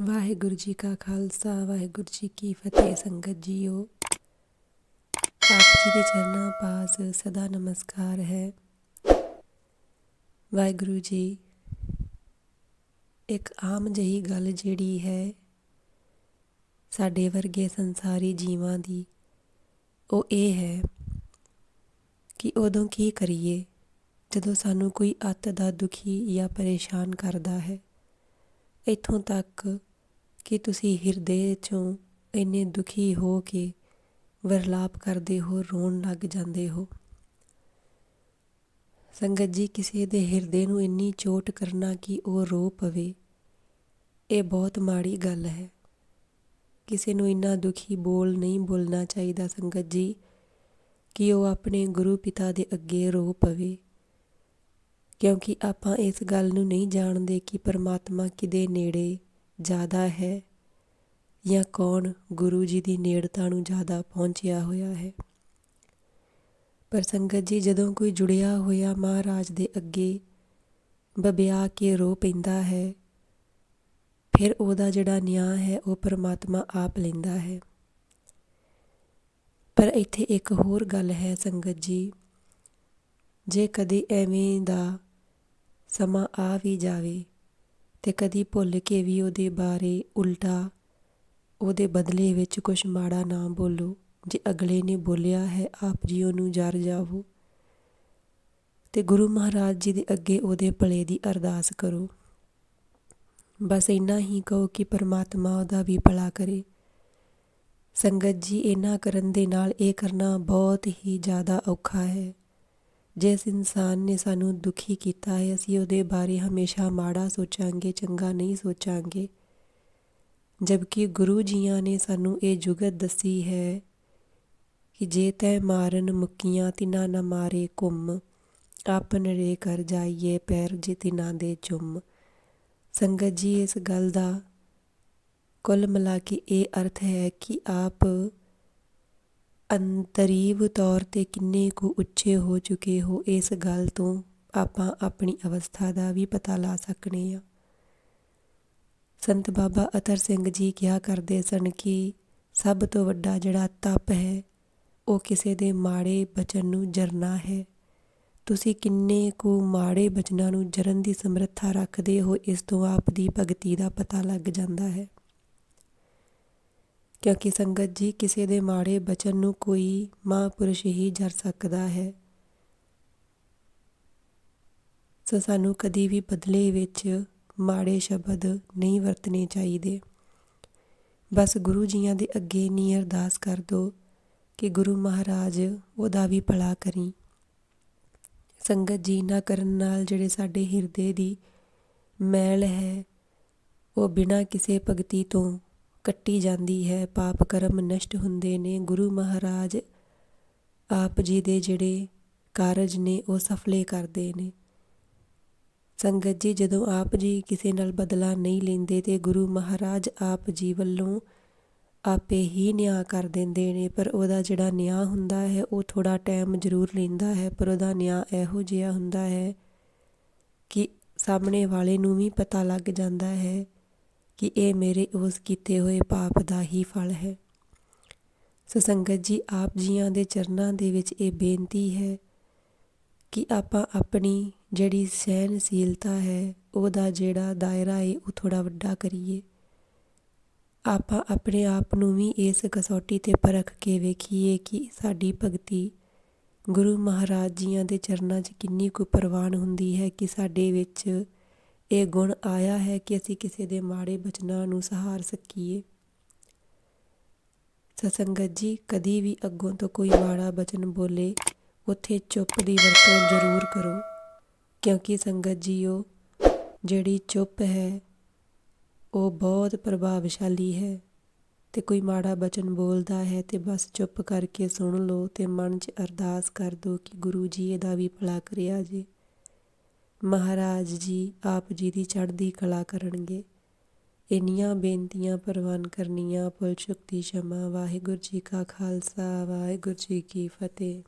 ਵਾਹਿਗੁਰੂ ਜੀ ਕਾ ਖਾਲਸਾ, ਵਾਹਿਗੁਰੂ ਜੀ ਕੀ ਫਤਿਹ। ਸੰਗਤ ਜੀਓ, ਆਪ ਜੀ ਦੇ ਚਰਨਾਂ ਪਾਸ ਸਦਾ ਨਮਸਕਾਰ ਹੈ। ਵਾਹਿਗੁਰੂ ਜੀ, ਇੱਕ ਆਮ ਜਹੀ ਗੱਲ ਜਿਹੜੀ ਹੈ, ਸਾਡੇ ਵਰਗੇ ਸੰਸਾਰੀ ਜੀਵਾਂ ਦੀ, ਉਹ ਇਹ ਹੈ ਕਿ ਉਦੋਂ ਕੀ ਕਰੀਏ ਜਦੋਂ ਸਾਨੂੰ ਕੋਈ ਅੱਤ ਦਾ ਦੁਖੀ ਜਾਂ ਪਰੇਸ਼ਾਨ ਕਰਦਾ ਹੈ। ਇਥੋਂ ਤੱਕ ਕਿ ਤੁਸੀਂ ਹਿਰਦੇ ਚੋਂ ਇੰਨੇ ਦੁਖੀ ਹੋ ਕੇ ਵਰਲਾਪ ਕਰਦੇ ਹੋ, ਰੋਣ ਲੱਗ ਜਾਂਦੇ ਹੋ। ਸੰਗਤ ਜੀ, ਕਿਸੇ ਦੇ ਹਿਰਦੇ ਨੂੰ ਇੰਨੀ ਚੋਟ ਕਰਨਾ ਕਿ ਉਹ ਰੋ ਪਵੇ, ਇਹ ਬਹੁਤ ਮਾੜੀ ਗੱਲ ਹੈ। ਕਿਸੇ ਨੂੰ ਇੰਨਾ ਦੁਖੀ ਬੋਲ ਨਹੀਂ ਬੋਲਣਾ ਚਾਹੀਦਾ ਸੰਗਤ ਜੀ, ਕਿ ਉਹ ਆਪਣੇ ਗੁਰੂ ਪਿਤਾ ਦੇ ਅੱਗੇ ਰੋ ਪਵੇ। ਕਿਉਂਕਿ ਆਪਾਂ ਇਸ ਗੱਲ ਨੂੰ ਨਹੀਂ ਜਾਣਦੇ ਕਿ ਪਰਮਾਤਮਾ ਕਿਦੇ ਨੇੜੇ ਜ਼ਿਆਦਾ ਹੈ ਜਾਂ ਕੌਣ ਗੁਰੂ ਜੀ ਦੀ ਨੇੜਤਾ ਨੂੰ ਜ਼ਿਆਦਾ ਪਹੁੰਚਿਆ ਹੋਇਆ ਹੈ? ਪਰ ਸੰਗਤ ਜੀ, ਜਦੋਂ ਕੋਈ ਜੁੜਿਆ ਹੋਇਆ ਮਹਾਰਾਜ ਦੇ ਅੱਗੇ ਬਬਿਆ ਕੇ ਰੋ ਪੈਂਦਾ ਹੈ, ਫਿਰ ਉਹਦਾ ਜਿਹੜਾ ਨਿਆਂ ਹੈ, ਉਹ ਪਰਮਾਤਮਾ ਆਪ ਲੈਂਦਾ ਹੈ। ਪਰ ਇੱਥੇ ਇੱਕ ਹੋਰ ਗੱਲ ਹੈ ਸੰਗਤ ਜੀ, ਜੇ ਕਦੇ ਐਵੇਂ ਦਾ ਸਮਾਂ ਆ ਵੀ ਜਾਵੇ ਅਤੇ ਕਦੀ ਭੁੱਲ ਕੇ ਵੀ ਉਹਦੇ ਬਾਰੇ ਉਲਟਾ, ਉਹਦੇ ਬਦਲੇ ਵਿੱਚ ਕੁਛ ਮਾੜਾ ਨਾ ਬੋਲੋ। ਜੇ ਅਗਲੇ ਨੇ ਬੋਲਿਆ ਹੈ, ਆਪ ਜੀ ਉਹਨੂੰ ਜਰ ਜਾਵੋ। ਤੇ ਗੁਰੂ ਮਹਾਰਾਜ ਜੀ ਦੇ ਅੱਗੇ ਉਹਦੇ ਭਲੇ ਦੀ ਅਰਦਾਸ ਕਰੋ। ਬਸ ਇੰਨਾ ਹੀ ਕਹੋ ਕਿ ਪਰਮਾਤਮਾ ਉਹਦਾ ਵੀ ਭਲਾ ਕਰੇ। ਸੰਗਤ ਜੀ ਇਹਨਾਂ ਕਰਨ ਦੇ ਨਾਲ ਇਹ ਕਰਨਾ ਬਹੁਤ ਹੀ ਜ਼ਿਆਦਾ ਔਖਾ ਹੈ। ਜਿਸ ਇਨਸਾਨ ਨੇ ਸਾਨੂੰ ਦੁਖੀ ਕੀਤਾ ਹੈ, ਅਸੀਂ ਉਹਦੇ ਬਾਰੇ ਹਮੇਸ਼ਾ ਮਾੜਾ ਸੋਚਾਂਗੇ, ਚੰਗਾ ਨਹੀਂ ਸੋਚਾਂਗੇ। ਜਦਕਿ ਗੁਰੂ ਜੀਆਂ ਨੇ ਸਾਨੂੰ ਇਹ ਜੁਗਤ ਦੱਸੀ ਹੈ ਕਿ ਜੇ ਤੈ ਮਾਰਨ ਮੁਕੀਆਂ, ਤਿਨਾ ਨਾ ਮਾਰੇ ਕੁੰਮ ਆਪਨ ਰੇ ਕਰ ਜਾਈਏ ਪੈਰ ਜੇ ਤਿਨਾ ਦੇ ਚੁੰਮ। ਸੰਗਤ ਜੀ, ਇਸ ਗੱਲ ਦਾ ਕੁੱਲ ਮਿਲਾ ਕੇ ਇਹ ਅਰਥ ਹੈ ਕਿ ਆਪ ਅੰਤਰੀਵ ਤੌਰ ਤੇ ਕਿੰਨੇ ਕੁ ਉੱਚੇ ਹੋ ਚੁੱਕੇ ਹੋ, ਇਸ ਗੱਲ ਤੋਂ ਆਪਾਂ ਆਪਣੀ ਅਵਸਥਾ ਦਾ ਵੀ ਪਤਾ ਲਾ ਸਕਨੇ ਆ। ਸੰਤ ਬਾਬਾ ਅਤਰ ਸਿੰਘ ਜੀ ਕਿਹਾ ਕਰਦੇ ਸਨ ਕਿ ਸਭ ਤੋਂ ਵੱਡਾ ਜਿਹੜਾ ਤਪ ਹੈ, ਉਹ ਕਿਸੇ ਦੇ ਮਾੜੇ ਬਚਨ ਨੂੰ ਜਰਨਾ ਹੈ। ਤੁਸੀਂ ਕਿੰਨੇ ਕੁ ਮਾੜੇ ਬਚਨਾਂ ਨੂੰ ਜਰਨ ਦੀ ਸਮਰੱਥਾ ਰੱਖਦੇ ਹੋ, ਇਸ ਤੋਂ ਆਪ ਦੀ ਭਗਤੀ ਦਾ ਪਤਾ ਲੱਗ ਜਾਂਦਾ ਹੈ। ਕਿਉਂਕਿ ਸੰਗਤ ਜੀ ਕਿਸੇ ਦੇ ਮਾੜੇ ਬਚਨ ਨੂੰ ਕੋਈ ਮਹਾਂਪੁਰਸ਼ ਹੀ ਜਰ ਸਕਦਾ ਹੈ। ਸੋ ਸਾਨੂੰ ਕਦੀ ਵੀ ਬਦਲੇ ਵਿੱਚ ਮਾੜੇ ਸ਼ਬਦ ਨਹੀਂ ਵਰਤਨੇ ਚਾਹੀਦੇ। ਬਸ ਗੁਰੂ ਜੀਆਂ ਦੇ ਅੱਗੇ ਨੀ ਅਰਦਾਸ ਕਰ ਦੋ ਕਿ ਗੁਰੂ ਮਹਾਰਾਜ ਉਹਦਾ ਵੀ ਭਲਾ ਕਰੀ। ਸੰਗਤ ਜੀ ਨਾ ਕਰਨ ਨਾਲ ਜਿਹੜੇ ਸਾਡੇ ਹਿਰਦੇ ਦੀ ਮੈਲ ਹੈ, ਉਹ ਬਿਨਾਂ ਕਿਸੇ ਭਗਤੀ ਤੋਂ ਕੱਟੀ ਜਾਂਦੀ ਹੈ। ਪਾਪ ਕਰਮ ਨਸ਼ਟ ਹੁੰਦੇ ਨੇ। ਗੁਰੂ ਮਹਾਰਾਜ ਆਪ ਜੀ ਦੇ ਜਿਹੜੇ ਕਾਰਜ ਨੇ, ਉਹ ਸਫਲੇ ਕਰਦੇ ਨੇ। ਸੰਗਤ ਜੀ, ਜਦੋਂ ਆਪ ਜੀ ਕਿਸੇ ਨਾਲ ਬਦਲਾ ਨਹੀਂ ਲੈਂਦੇ ਤੇ ਗੁਰੂ ਮਹਾਰਾਜ ਆਪ ਜੀ ਵੱਲੋਂ ਆਪੇ ਹੀ ਨਿਆਂ ਕਰ ਦਿੰਦੇ ਨੇ। ਪਰ ਉਹਦਾ ਜਿਹੜਾ ਨਿਆਂ ਹੁੰਦਾ ਹੈ, ਉਹ ਥੋੜਾ ਟਾਈਮ ਜ਼ਰੂਰ ਲੈਂਦਾ ਹੈ। ਪਰ ਉਹਦਾ ਨਿਆਂ ਇਹੋ ਜਿਹਾ ਹੁੰਦਾ ਹੈ ਕਿ ਸਾਹਮਣੇ ਵਾਲੇ ਨੂੰ ਵੀ ਪਤਾ ਲੱਗ ਜਾਂਦਾ ਹੈ ਕਿ ਇਹ ਮੇਰੇ ਉਸ ਕੀਤੇ ਹੋਏ ਪਾਪ ਦਾ ਹੀ ਫਲ ਹੈ। ਸੋ ਜੀ, ਆਪ ਜੀਆਂ ਦੇ ਚਰਨਾਂ ਦੇ ਵਿੱਚ ਇਹ ਬੇਨਤੀ ਹੈ ਕਿ ਆਪਾਂ ਆਪਣੀ ਜਿਹੜੀ ਸਹਿਨਸ਼ੀਲਤਾ ਹੈ, ਉਹਦਾ ਜਿਹੜਾ ਦਾਇਰਾ ਏ ਉਹ ਥੋੜਾ ਵੱਡਾ ਕਰੀਏ। ਆਪਾਂ ਆਪਣੇ ਆਪ ਨੂੰ ਵੀ ਇਸ ਕਸੌਟੀ ਤੇ ਪਰਖ ਕੇ ਵੇਖੀਏ ਕਿ ਸਾਡੀ ਭਗਤੀ ਗੁਰੂ ਮਹਾਰਾਜ ਜੀਆਂ ਦੇ ਚਰਨਾਂ 'ਚ ਕਿੰਨੀ ਕੁ ਪ੍ਰਵਾਨ ਹੁੰਦੀ ਹੈ ਕਿ ਸਾਡੇ ਵਿੱਚ ਇਹ ਗੁਣ ਆਇਆ ਹੈ ਕਿ ਅਸੀਂ ਕਿਸੇ ਦੇ ਮਾੜੇ ਬਚਨਾਂ ਨੂੰ ਸਹਾਰ ਸਕੀਏ। ਸਤਸੰਗਤ ਜੀ, ਕਦੀ ਵੀ ਅੱਗੋਂ ਤੋਂ ਕੋਈ ਮਾੜਾ ਬਚਨ ਬੋਲੇ, ਉੱਥੇ ਚੁੱਪ ਦੀ ਵਰਤੋਂ ਜ਼ਰੂਰ ਕਰੋ। ਕਿਉਂਕਿ ਸੰਗਤ ਜੀਓ, ਜਿਹੜੀ ਚੁੱਪ ਹੈ, ਉਹ ਬਹੁਤ ਪ੍ਰਭਾਵਸ਼ਾਲੀ ਹੈ। ਤੇ ਕੋਈ ਮਾੜਾ ਬਚਨ ਬੋਲਦਾ ਹੈ ਤੇ ਬਸ ਚੁੱਪ ਕਰਕੇ ਸੁਣ ਲਓ ਤੇ ਮਨ 'ਚ ਅਰਦਾਸ ਕਰ ਦੋ ਕਿ ਗੁਰੂ ਜੀ ਇਹਦਾ ਵੀ ਭਲਾ ਕਰਿਆ ਜੇ। ਮਹਾਰਾਜ ਜੀ ਆਪ ਜੀ ਦੀ ਚੜ੍ਹਦੀ ਕਲਾ ਕਰਨਗੇ। ਇੰਨੀਆਂ ਬੇਨਤੀਆਂ ਪ੍ਰਵਾਨ ਕਰਨੀਆਂ ਪੁਲ ਸ਼ਕਤੀ ਸ਼ਮਾ, ਵਾਹਿਗੁਰੂ ਜੀ ਕਾ ਖਾਲਸਾ, ਵਾਹਿਗੁਰੂ ਜੀ ਕੀ ਫਤਿਹ।